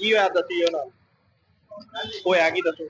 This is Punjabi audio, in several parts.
ਕੀ ਹੋਇਆ ਦੱਸੀ ਉਹਨਾਂ ਹੋਇਆ ਕੀ ਦੱਸੋ।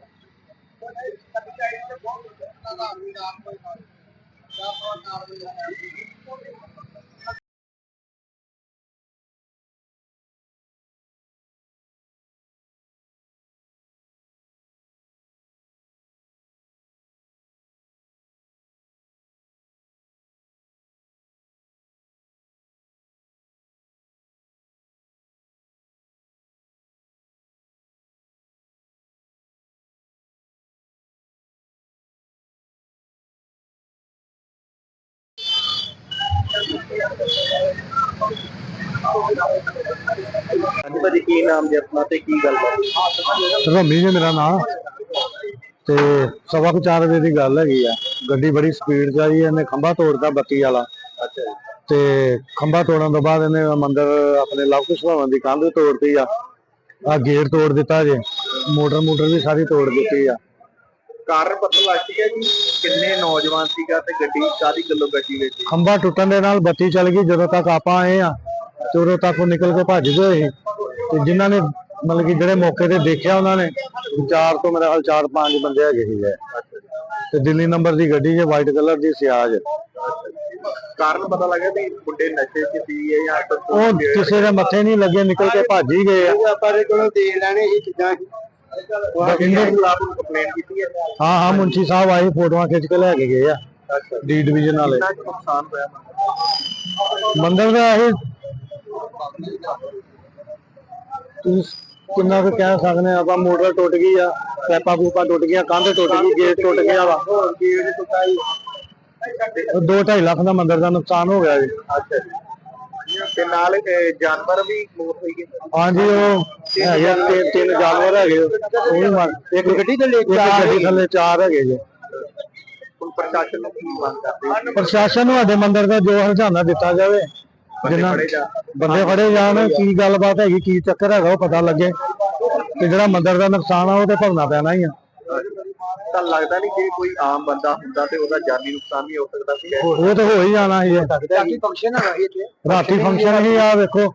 ਹਾਂਜੀ ਭਾਜੀ ਕੀ ਨਾਮ ਜੀ ਆਪਣਾ ਤੇ ਕੀ ਗੱਲ ਬਾਤ? ਰਮੀ ਜੀ ਮੇਰਾ ਨਾਮ ਤੇ ਸਵਾ ਕੁ ਚਾਰ ਵਜੇ ਦੀ ਗੱਲ ਹੈਗੀ ਆ। ਗੱਡੀ ਬੜੀ ਸਪੀਡ 'ਚ ਆਈ ਇਹਨੇ ਖੰਭਾ ਤੋੜਦਾ ਬੱਤੀ ਵਾਲਾ। ਤੇ ਖੰਭਾ ਤੋੜਨ ਤੋਂ ਬਾਅਦ ਇਹਨੇ ਮੰਦਰ ਆਪਣੇ ਲਵ ਕੁਸ਼ ਭਵਨ ਦੀ ਕੰਧ ਤੋੜਤੀ ਆ। ਆ ਗੇਟ ਤੋੜ ਦਿੱਤਾ ਜੇ। ਮੋਟਰ ਮੋਟਰ ਵੀ ਸਾਰੀ ਤੋੜ ਦਿੱਤੀ ਆ। ਕਾਰਨ ਪਤਾ ਲੱਗ ਗਿਆ ਜੀ ਕਿੰਨੇ ਨੌਜਵਾਨ ਸੀਗਾ ਤੇ ਗੱਡੀ ਕਾਦੀ ਗੱਲੋਂ ਗੱਡੀ ਵਿੱਚ? ਖੰਭਾ ਟੁੱਟਣ ਦੇ ਨਾਲ ਬੱਤੀ ਚੱਲ ਗਈ ਜਦੋਂ ਤੱਕ ਆਪਾਂ ਆਏ ਆ ਤੇ ਉਦੋਂ ਤੱਕ ਉਹ ਨਿਕਲ ਕੇ ਭੱਜ ਗਏ ਸੀ। ਤੇ ਜਿਨ੍ਹਾਂ ਨੇ ਮਤਲਬ ਕਿ ਜਿਹੜੇ ਮੌਕੇ ਤੇ ਦੇਖਿਆ ਉਹਨਾਂ ਨੇ ਚਾਰ ਤੋਂ ਮੇਰੇ ਹਾਲ ਚਾਰ ਪੰਜ ਬੰਦੇ ਹੈਗੇ ਸੀਗੇ। ਤੇ ਦਿੱਲੀ ਨੰਬਰ ਦੀ ਗੱਡੀ ਜੇ ਵਾਈਟ ਕਲਰ ਦੀ ਸਿਆਜ। ਕਾਰਨ ਪਤਾ ਲੱਗਾ ਵੀ ਮੁੰਡੇ ਨਸ਼ੇ 'ਚ ਸੀ ਜਾਂ ਉਹ ਕਿਸੇ ਦੇ ਮੱਥੇ ਨਹੀਂ ਲੱਗੇ ਨਿਕਲ ਕੇ ਭੱਜ ਹੀ ਗਏ ਆ। ਆਪਾਂ ਦੇ ਕੋਲੋਂ ਦੇ ਲੈਣੇ ਸੀ ਚੀਜ਼ਾਂ। ਬਠਿੰਡੇ ਖਿਲਾਫ ਕੰਪਲੇਂਟ ਕੀਤੀ ਹੈ। ਹਾਂ ਹਾਂ ਮੁੰਸ਼ੀ ਸਾਹਿਬ ਆਏ ਫੋਟੋਆਂ ਖਿੱਚ ਕੇ ਲੈ ਕੇ ਗਏ ਆ। ਡੀ ਡਿਵੀਜ਼ਨ ਵਾਲੇ। ਮੰਦਰ ਦਾ ਇਹ ਤੁਸੀਂ ਕਿੰਨਾ ਕੁ ਕਹਿ ਸਕਦੇ ਆ ਆਪਾਂ ਮੋਟਰ ਟੁੱਟ ਗਈ ਆ ਪੈਪਾ ਪੂਪਾ ਟੁੱਟ ਗਿਆ ਕੰਧ ਟੁੱਟ ਗਈ ਗੇਟ ਟੁੱਟ ਗਿਆ ਵਾ। ਟੁੱਟਾਈ 2.5 ਲੱਖ ਦਾ ਮੰਦਰ ਦਾ ਨੁਕਸਾਨ ਹੋ ਗਿਆ ਜੀ। ਅੱਛਾ ਜੀ ਤੇ ਨਾਲ ਜਾਨਵਰ ਵੀ ਮੌਤ ਹੋਈ ਗਏ ਹਾਂਜੀ ਉਹ ਹੈਗੇ ਤਿੰਨ ਤਿੰਨ ਜਾਨਵਰ ਹੈਗੇ ਉਹ ਇੱਕ ਗੱਡੀ ਥੱਲੇ ਚਾਰ ਗੱਡੀ ਥੱਲੇ ਚਾਰ ਹੈਗੇ ਜੀ। ਪ੍ਰਸ਼ਾਸਨ ਨੂੰ ਕੀ ਮੰਗ ਕਰਦੇ ਪ੍ਰਸ਼ਾਸਨ ਨੂੰ ਸਾਡੇ ਮੰਦਰ ਦਾ ਜੋ ਹਰਜਾਨਾ ਦਿੱਤਾ ਜਾਵੇ। ਜਿੰਨਾ ਬੰਦੇ ਫੜੇ ਜਾਣ ਕੀ ਗੱਲਬਾਤ ਹੈਗੀ ਕੀ ਚੱਕਰ ਹੈਗਾ ਉਹ ਪਤਾ ਲੱਗੇ। ਤੇ ਜਿਹੜਾ ਮੰਦਰ ਦਾ ਨੁਕਸਾਨ ਆ ਉਹ ਤੇ ਭਰਨਾ ਪੈਣਾ ਹੀ ਆ। ਤਾਂ ਲੱਗਦਾ ਨਹੀਂ ਜੇ ਕੋਈ ਆਮ ਬੰਦਾ ਹੁੰਦਾ ਤੇ ਉਹਦਾ ਜਾਨੀ ਨੁਕਸਾਨ ਵੀ ਹੋ ਸਕਦਾ ਸੀ। ਉਹ ਤਾਂ ਹੋ ਹੀ ਜਾਣਾ ਸੀ। ਰਾਤੀ ਫੰਕਸ਼ਨ ਹੈਗਾ ਇੱਥੇ। ਰਾਤੀ ਫੰਕਸ਼ਨ ਹੀ ਆ ਵੇਖੋ।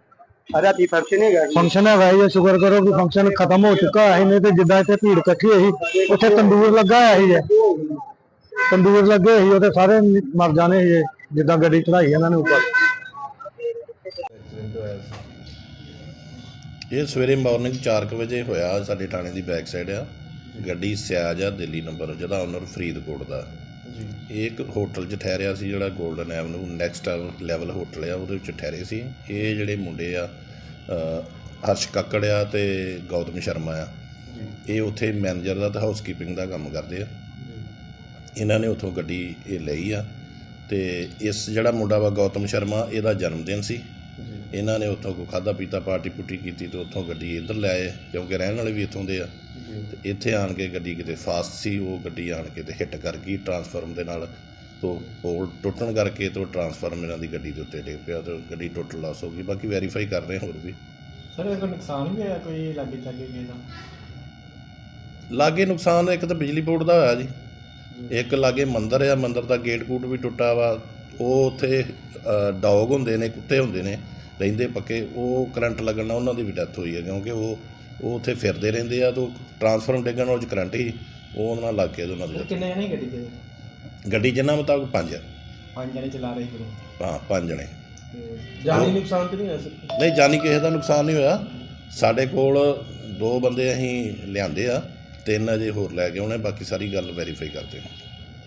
ਰਾਤੀ ਫੰਕਸ਼ਨ ਹੈਗਾ ਫੰਕਸ਼ਨ ਹੈਗਾ ਇਹ ਸ਼ੁਕਰ ਕਰੋ ਕਿ ਫੰਕਸ਼ਨ ਖਤਮ ਹੋ ਚੁੱਕਾ ਹੈ ਨਹੀਂ ਤੇ ਜਿੱਦਾਂ ਇੱਥੇ ਭੀੜ ਇਕੱਠੀ ਹੋਈ ਸੀ, ਉੱਥੇ ਤੰਦੂਰ ਲੱਗਾ ਹੋਇਆ ਸੀ। ਤੰਦੂਰ ਲੱਗੇ ਸੀ ਉਹਦੇ ਸਾਰੇ ਮਰ ਜਾਣੇ ਸੀ ਜਿੱਦਾਂ ਗੱਡੀ ਚੜਾਈ ਇਹਨਾਂ ਨੇ ਉੱਪਰ। ਇਹ ਸਵੇਰੇ ਮਾਰਨਿੰਗ 4:00 ਵਜੇ ਹੋਇਆ ਸਾਡੇ ਥਾਣੇ ਦੀ ਬੈਕ ਸਾਈਡ ਆ। ਗੱਡੀ ਸਿਆਜ ਆ ਦਿੱਲੀ ਨੰਬਰ ਜਿਹਦਾ ਓਨਰ ਫਰੀਦਕੋਟ ਦਾ। ਇਹ ਇੱਕ ਹੋਟਲ 'ਚ ਠਹਿਰਿਆ ਸੀ ਜਿਹੜਾ golden avenue next level hotel ਆ ਉਹਦੇ ਵਿੱਚ ਠਹਿਰੇ ਸੀ। ਇਹ ਜਿਹੜੇ ਮੁੰਡੇ ਆ ਅ, ਹਰਸ਼ ਕੱਕੜ ਆ ਤੇ ਗੌਤਮ ਸ਼ਰਮਾ ਆ। ਇਹ ਉੱਥੇ ਮੈਨੇਜਰ ਦਾ ਤੇ ਹਾਊਸਕੀਪਿੰਗ ਦਾ ਕੰਮ ਕਰਦੇ ਆ। ਇਹਨਾਂ ਨੇ ਉੱਥੋਂ ਗੱਡੀ ਇਹ ਲਈ ਆ ਤੇ ਇਸ ਜਿਹੜਾ ਮੁੰਡਾ ਵਾ ਗੌਤਮ ਸ਼ਰਮਾ ਇਹਦਾ ਜਨਮ ਦਿਨ ਸੀ। ਇਹਨਾਂ ਨੇ ਉੱਥੋਂ ਕੋ ਖਾਦਾ ਪੀਤਾ ਪਾਰਟੀ ਪੁੱਟੀ ਕੀਤੀ ਤੇ ਉੱਥੋਂ ਗੱਡੀ ਇੱਧਰ ਲੈ ਆਏ ਕਿਉਂਕਿ ਰਹਿਣ ਵਾਲੇ ਵੀ ਇੱਥੋਂ ਦੇ ਆ। ਤੇ ਇੱਥੇ ਆਣ ਕੇ ਗੱਡੀ ਕਿਤੇ ਫਾਸਟ ਸੀ ਉਹ ਗੱਡੀ ਆਣ ਕੇ ਤੇ ਹਿੱਟ ਕਰ ਗਈ ਟਰਾਂਸਫਾਰਮ ਦੇ ਨਾਲ। ਤੋਂ ਪੋਲ ਟੁੱਟਣ ਕਰਕੇ ਤੋਂ ਟਰਾਂਸਫਾਰਮ ਇਹਨਾਂ ਦੀ ਗੱਡੀ ਦੇ ਉੱਤੇ ਡਿੱਗ ਪਿਆ ਤੇ ਗੱਡੀ ਟੁੱਟ ਲਾਸ ਹੋ ਗਈ। ਬਾਕੀ ਵੈਰੀਫਾਈ ਕਰ ਰਹੇ ਹੋਰ ਵੀ। ਸਰ ਇਹ ਕੋਈ ਨੁਕਸਾਨ ਵੀ ਹੋਇਆ ਕੋਈ ਲਾਗੇ ਚਾਗੇ ਕਿਸੇ ਦਾ ਲਾਗੇ ਨੁਕਸਾਨ ਇੱਕ ਤਾਂ ਬਿਜਲੀ ਬੋਰਡ ਦਾ ਹੋਇਆ ਜੀ। ਇੱਕ ਲਾਗੇ ਮੰਦਿਰ ਆ ਮੰਦਿਰ ਦਾ ਗੇਟ ਕੂਟ ਵੀ ਟੁੱਟਾ ਵਾ। ਉਹ ਉੱਥੇ ਡੌਗ ਹੁੰਦੇ ਨੇ ਕੁੱਤੇ ਹੁੰਦੇ ਨੇ। ਰਹਿੰਦੇ ਪੱਕੇ ਉਹ ਕਰੰਟ ਲੱਗਣ ਨਾਲ ਉਹਨਾਂ ਦੀ ਵੀ ਡੈਥ ਹੋਈ ਹੈ ਕਿਉਂਕਿ ਉਹ ਉਹ ਉੱਥੇ ਫਿਰਦੇ ਰਹਿੰਦੇ ਆ ਤੋਂ ਟਰਾਂਸਫਾਰਮ ਡਿੱਗਣ ਨਾਲ ਕਰੰਟ ਹੀ ਉਹ ਉਹਨਾਂ ਨਾਲ ਲੱਗ ਕੇ ਤੇ ਉਹਨਾਂ ਦੀ ਕਿੰਨੇ ਜਣੇ ਗੱਡੀ ਤੇ। ਗੱਡੀ ਜਿੰਨਾ ਮੁਤਾਬਕ ਪੰਜ ਆ। ਪੰਜ ਜਣੇ ਚਲਾ ਰਹੇ ਸੀ। ਹਾਂ ਪੰਜ ਜਣੇ। ਜਾਨੀ ਨੁਕਸਾਨ ਤੇ ਨਹੀਂ ਹੋਇਆ ਸਰ ਨਹੀਂ ਜਾਨੀ ਕਿਸੇ ਦਾ ਨੁਕਸਾਨ ਨਹੀਂ ਹੋਇਆ। ਸਾਡੇ ਕੋਲ ਦੋ ਬੰਦੇ ਅਸੀਂ ਲਿਆਂਦੇ ਆ ਤਿੰਨ ਅਜੇ ਹੋਰ ਲੈ ਕੇ ਆਉਣੇ ਬਾਕੀ ਸਾਰੀ ਗੱਲ ਵੈਰੀਫਾਈ ਕਰਦੇ ਹਾਂ